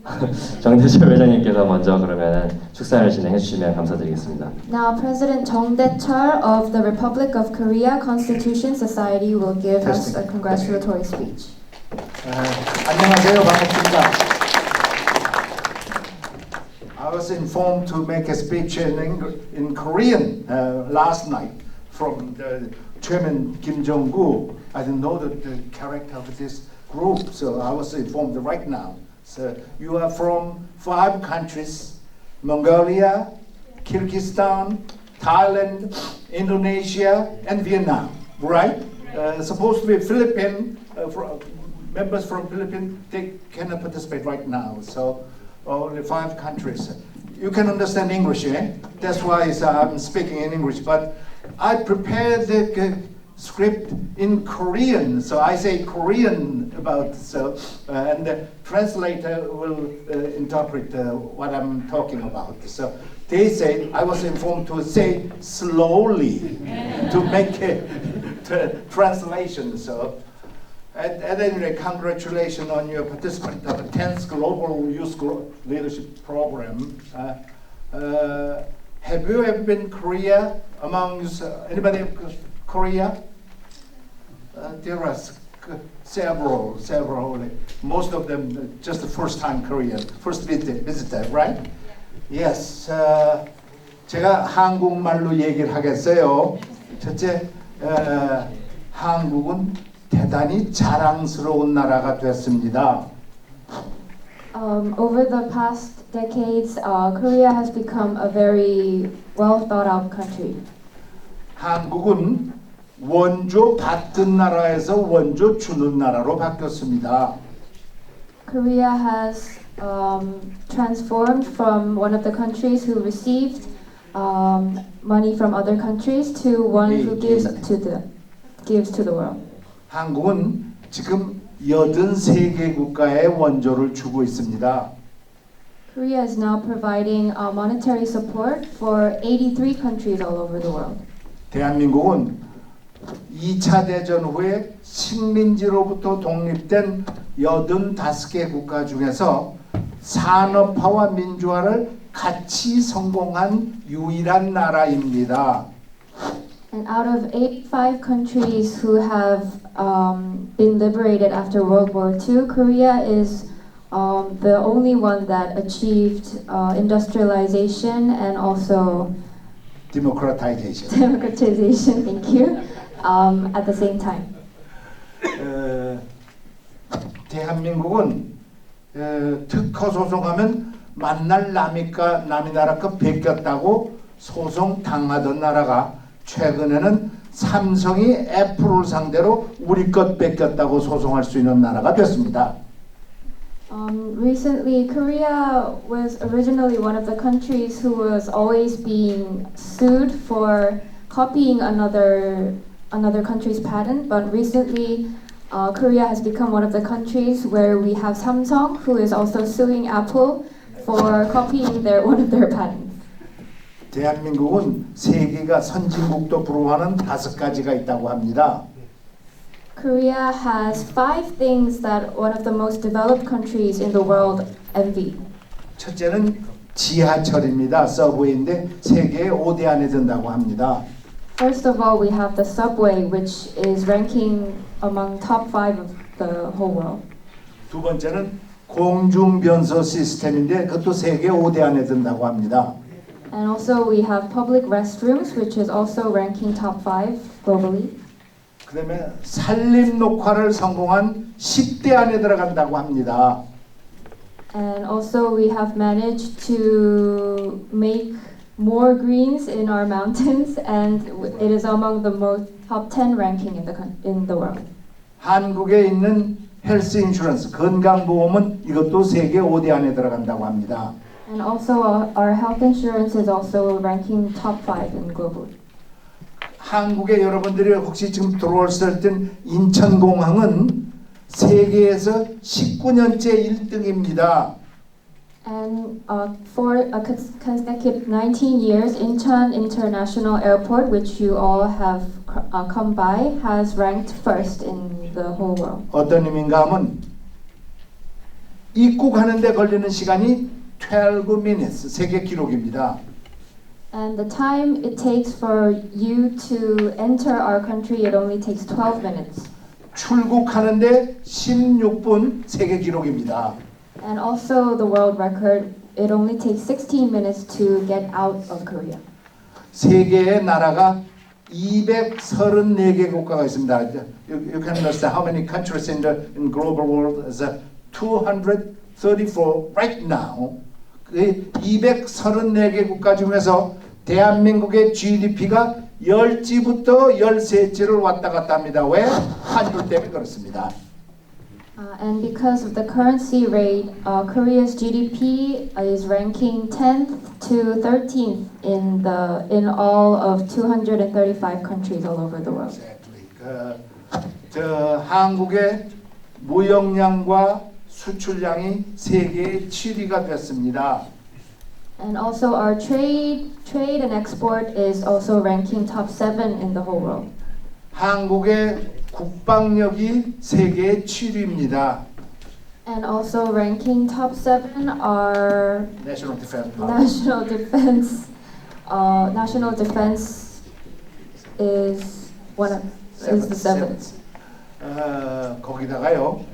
정대철 회장님께서 먼저 그러면 축사를 진행해 주시면 감사드리겠습니다. Now, President Chong Dae-chul of the Republic of Korea Constitution Society will give us a congratulatory speech. 아, 안녕하세요. 반갑습니다. I was informed to make a speech in, Eng- in Korean uh, last night from the Chairman Kim Jong-gu. I didn't know the, the character of this group, so I was informed right now. So you are from five countries, Mongolia, Kyrgyzstan, Thailand, Indonesia, and Vietnam, right? Uh, supposed to be Philippine, uh, fro- members from Philippines, they cannot participate right now, so only five countries. You can understand English, eh? That's why uh, I'm speaking in English, but I prepared the uh, script in Korean, so I say Korean about, so, uh, and the translator will uh, interpret uh, what I'm talking about. So they say, I was informed to say slowly to make a t- translation, so. At, at any rate, congratulations on your participation of the 10th Global Youth Leadership Program. Uh, uh, have you ever been Korea among uh, anybody Korea? Uh, there are several, several. Most of them uh, just the first time Korean, first visit, visitor, right? Yes. Uh, 제가 한국말로 얘기를 하겠어요. 첫째, 어, 한국은 대단히 자랑스러운 나라가 됐습니다. Um, over the past decades, uh, Korea has become a very well thought out country. 한국은 원조 받던 나라에서 원조 주는 나라로 바뀌었습니다. Korea has um, transformed from one of the countries who received um, money from other countries to one who gives to the gives to the world. 한국은 지금 83개 국가에 원조를 주고 있습니다. Korea is now providing uh, monetary support for 83 countries all over the world. 대한민국은 2차 대전 후에 식민지로부터 독립된 85개 국가 중에서 산업화와 민주화를 같이 성공한 유일한 나라입니다. And out of 85 countries who have um, been liberated after World War II, Korea is um, the only one that achieved uh, industrialization and also 디모크라타이제이션. democratization, thank you, um, at the same time. 어, 대한민국은 어, 특허 소송하면 만날 남이까 남이 나라급 베꼈다고 소송 당하던 나라가 최근에는 삼성이 애플을 상대로 우리 것 뺏겼다고 소송할 수 있는 나라가 됐습니다. Um, recently, Korea was originally one of the countries who was always being sued for copying another another country's patent. But recently, uh, Korea has become one of the countries where we have Samsung, who is also suing Apple for copying their one of their patents. 대한민국은 세계가 선진국도 부러워하는 다섯 가지가 있다고 합니다. Korea has five things that one of the most developed countries in the world envy. 첫째는 지하철입니다. 서브웨이인데 세계 5대 안에 든다고 합니다. First of all, we have the subway, which is ranking among top five of the whole world. 두 번째는 공중변소 시스템인데 그것도 세계 5대 안에 든다고 합니다. And also, we have public restrooms, which is also ranking top five globally. 그다음에 산림 녹화를 성공한 10대 안에 들어간다고 합니다. And also, we have managed to make more greens in our mountains, and it is among the most top 10 ranking in the in the world. 한국에 있는 헬스 인슈런스 건강보험은 이것도 세계 5대 안에 들어간다고 합니다. And also, our, health insurance is also ranking top five in global. 한국에 여러분들이 혹시 지금 들어왔을 땐 인천공항은 세계에서 19년째 1등입니다. And uh, for a cons- consecutive 19 years, Incheon International Airport, which you all have uh, come by, has ranked first in the whole world. 어떤 의미인가 하면 입국하는데 걸리는 시간이 12 minutes 세계 기록입니다. And the time it takes for you to enter our country, it only takes 12 minutes. 출국하는데 16분 세계 기록입니다. And also the world record, it only takes 16 minutes to get out of Korea. 세계의 나라가 234개 국가가 있습니다. You, you can understand how many countries in the in global world is uh, 234 right now. 그 234개 국가 중에서 대한민국의 GDP가 10지부터 13지를 왔다 갔다 합니다. 왜? 환율 때문에 그렇습니다. Uh, and because of the currency rate, uh, Korea's GDP is ranking 10th to 13th in the in all of 235 countries all over the world. Exactly. 그, 저 한국의 무역량과 수출량이 세계 7위가 됐습니다. And also our trade trade and export is also ranking top 7 in the whole world. 한국의 국방력이 세계 7위입니다. And also ranking top 7 are National Defense national defense uh, national defense is one of, is the seventh. 어, 거기다가요.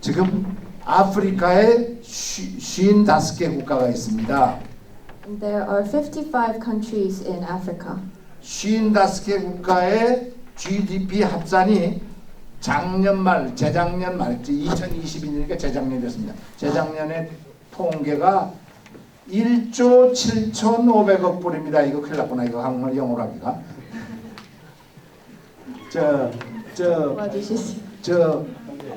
지금 아프리카에 55개 국가가 있습니다. There are 55 countries in Africa. 55개 국가의 GDP 합산이 작년 말, 재작년 말, 2022년이니까 재작년이었습니다. 재작년에 통계가 1조 7,500억 불입니다. 이거 큰일 났구나. 이거 한국말 영어로 하기가. 저, 저. 저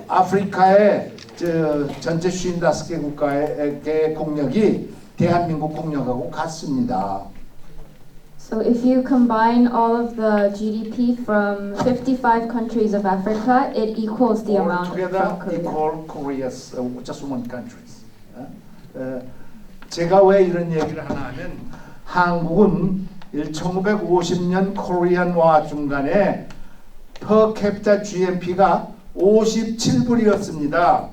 아프리카의 저 전체 55개 국가의 국력이 대한민국 국력하고 같습니다. So if you combine all of the GDP from 55 countries of Africa, it equals the amount Altogether from Korea. equal Korea's uh, just one countries. 어? 어, 제가 왜 이런 얘기를 하나 하면 한국은 1950년 코리안와 중간에 per capita GNP가 57불이었습니다.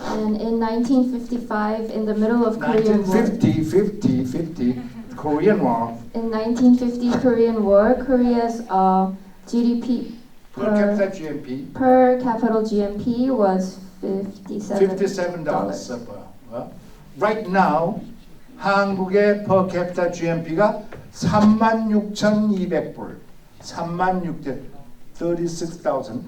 And in 1955, in the middle of Korean War, 1950, 50, 50, Korean War, in 1950 Korean War, Korea's uh, GDP per per, capita GNP per capita GNP was 57 57 dollars per. 어? Right now 한국의 per capita GNP가 36,200불. 36,000 36,000.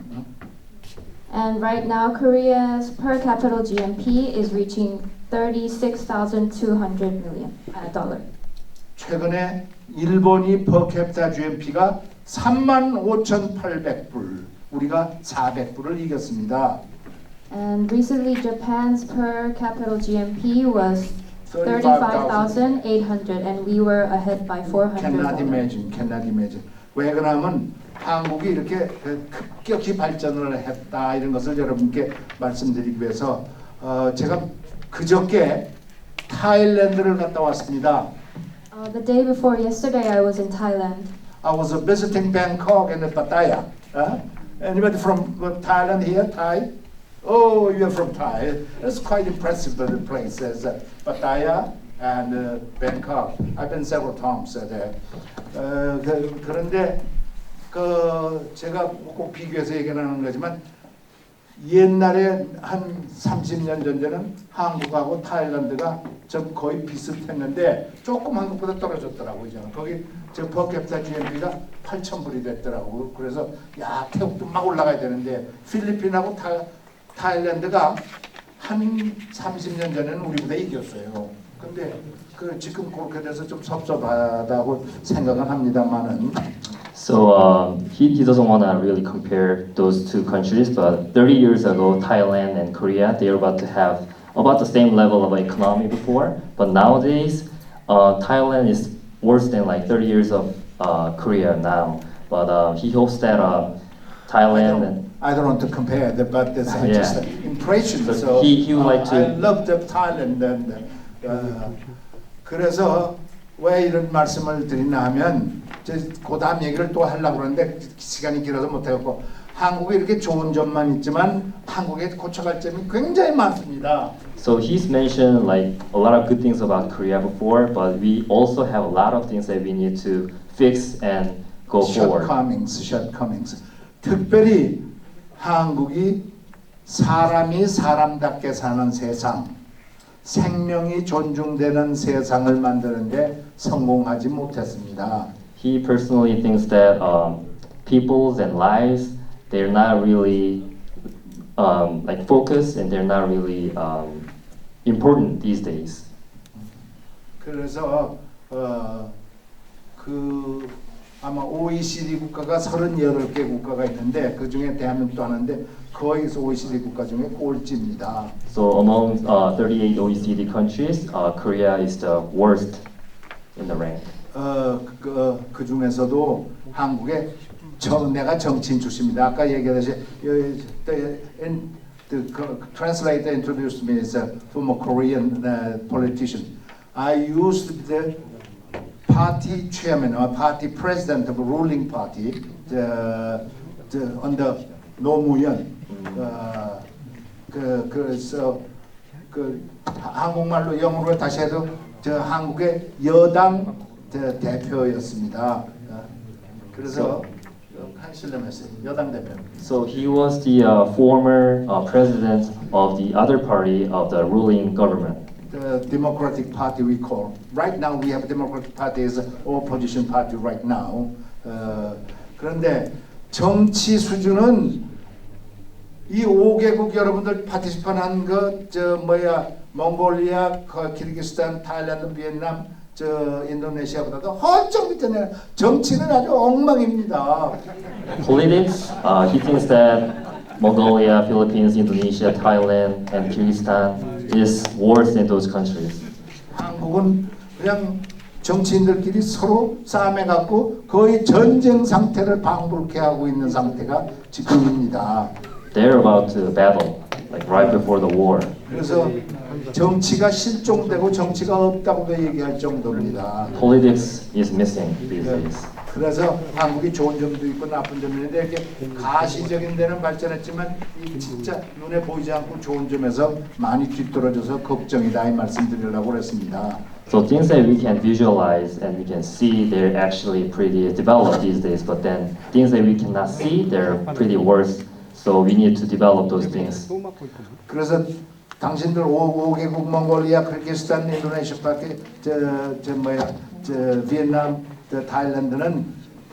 And right now, Korea's per capita GNP is reaching 36,200 million uh, dollar. 최근에 일본이 per capita GNP가 35,800불. 우리가 400불을 이겼습니다. And recently, Japan's per capita GNP was 35,000. 35,800, and we were ahead by 400. cannot imagine, cannot imagine. 왜 그러냐면 한국이 이렇게 그 급격히 발전을 했다 이런 것을 여러분께 말씀드리기 위해서 어, 제가 그저께 타일랜드를 갔다 왔습니다. Uh, the day before yesterday, I was in Thailand. I was visiting Bangkok and Pattaya. Uh, anybody from uh, Thailand here? Thai? Oh, you're from Thai. It's quite impressive the places. Uh, Pattaya and uh, Bangkok. I've been several times uh, there. 어, 그, 그런데 그 제가 꼭 비교해서 얘기하는 거지만 옛날에 한 30년 전에는 한국하고 타일란드가 좀 거의 비슷했는데 조금 한국보다 떨어졌더라고요. 저는. 거기 저 퍼캡타 GNP가 8,000불이 됐더라고요. 그래서 야 태국도 막 올라가야 되는데 필리핀하고 타, 타일란드가 한 30년 전에는 우리보다 이겼어요. 근데 그 지금 그렇게 돼서 좀 섭섭하다고 생각은 합니다만은 So um, he, he doesn't want to really compare those two countries, but 30 years ago, Thailand and Korea, they were about to have about the same level of economy before, but nowadays, uh, Thailand is worse than like 30 years of uh, Korea now. But uh, he hopes that uh, I Thailand don't, and I don't want to compare, the, but it's uh, Yeah. just an impression. So So, he- he would like uh, to- I love the Thailand and uh, 그래서 왜 이런 말씀을 드리나 하면 제 그다음 얘기를 또 하려고 그러는데 시간이 길어서 못 하고 한국에 이렇게 좋은 점만 있지만 한국에 고쳐갈 점이 굉장히 많습니다. So he's mentioned like a lot of good things about Korea before, but we also have a lot of things that we need to fix and go forward. shortcomings, shortcomings. 특별히 한국이 사람이 사람답게 사는 세상, 생명이 존중되는 세상을 만드는데 성공하지 못했습니다. He personally thinks that um, peoples and lives they're not really um, like focused and they're not really um, important these days. 그래서 어, 그 아마 OECD 국가가 38개 국가가 있는데 그 중에 대한민국도 하는데 거의 OECD 국가 중에 꼴찌입니다. So among uh, 38 OECD countries, uh, Korea is the worst in the rank. 어, 그, 그 중에서도 한국에 저, 내가 정치인 출신입니다. 아까 얘기하듯이 여- the, translator introduced me as a former Korean uh, politician. I used the party chairman or party president of a ruling party the, the, under 노무현. 어, 그, 그래서 그 하- 한국말로 영어로 다시 해도 저 한국의 여당 대- 대표였습니다. 어, 그래서 한실lem했어요. 여당 대표. So he was the uh, former uh, president of the other party of the ruling government. The Democratic Party we call. Right now we have Democratic Party as opposition party right now. 어, 그런데 정치 수준은 이 5개국 여러분들 파티시판한 그저 뭐야 몽골리아, 그 키르기스탄, 타일란드, 비엔남, 저 인도네시아보다도 훨씬 밑에네. 정치는 아주 엉망입니다. Politics, uh, he thinks that Mongolia, Philippines, Indonesia, Thailand, and Kyrgyzstan is worse than those countries. 한국은 그냥 정치인들끼리 서로 싸움해 갖고 거의 전쟁 상태를 방불케 하고 있는 상태가 지금입니다. They're about to battle, like right before the war. 그래서 정치가 실종되고 정치가 없다고도 얘기할 정도입니다. Politics is missing these days. 그래서 한국이 좋은 점도 있고 나쁜 점도 있는데 이렇게 가시적인 데는 발전했지만 이 진짜 눈에 보이지 않고 좋은 점에서 많이 뒤떨어져서 걱정이다 이 말씀드리려고 그랬습니다. So things that we can visualize and we can see, they're actually pretty developed these days. But then things that we cannot see, they're pretty worse. So we need to develop those things. 그래서 당신들 5, 개국 몽골리아, 키르기스탄, 인도네시아밖에 저, 저 뭐야, 저 비엔남, 저 타일랜드는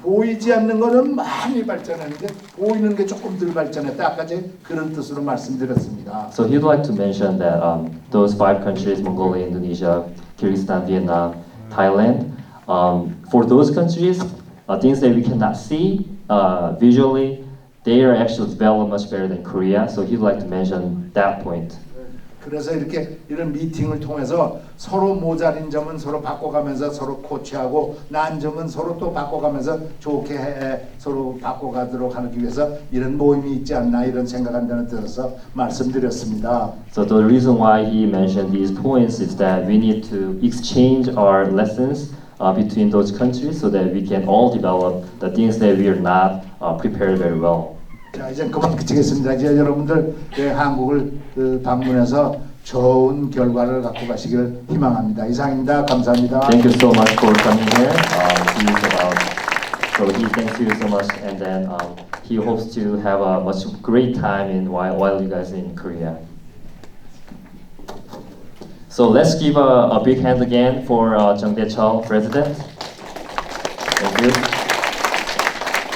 보이지 않는 거는 많이 발전했는데 보이는 게 조금 덜 발전했다. 아까 제가 그런 뜻으로 말씀드렸습니다. So he'd like to mention that um, those five countries, Mongolia, Indonesia, Kyrgyzstan, Vietnam, Thailand, um, for those countries, uh, things that we cannot see uh, visually, they are actually developed much better than Korea. So he'd like to mention that point. 그래서 이렇게 이런 미팅을 통해서 서로 모자린 점은 서로 바꿔가면서 서로 코치하고 난 점은 서로 또 바꿔가면서 좋게 해, 서로 바꿔가도록 하기 위해서 이런 모임이 있지 않나 이런 생각한다는 뜻에서 말씀드렸습니다. So the reason why he mentioned these points is that we need to exchange our lessons uh, between those countries so that we can all develop the things that we are not uh, prepared very well. 자 이제 그만 그치겠습니다. 이제 여러분들 예, 한국을 그, 방문해서 좋은 결과를 갖고 가시길 희망합니다. 이상입니다. 감사합니다. Thank you so much for coming here. Um, he's about, so he thanks you so much, and then um, he hopes to have a much great time in while while you guys are in Korea. So let's give a, a big hand again for uh, Jung Dae-chul, President. Thank you.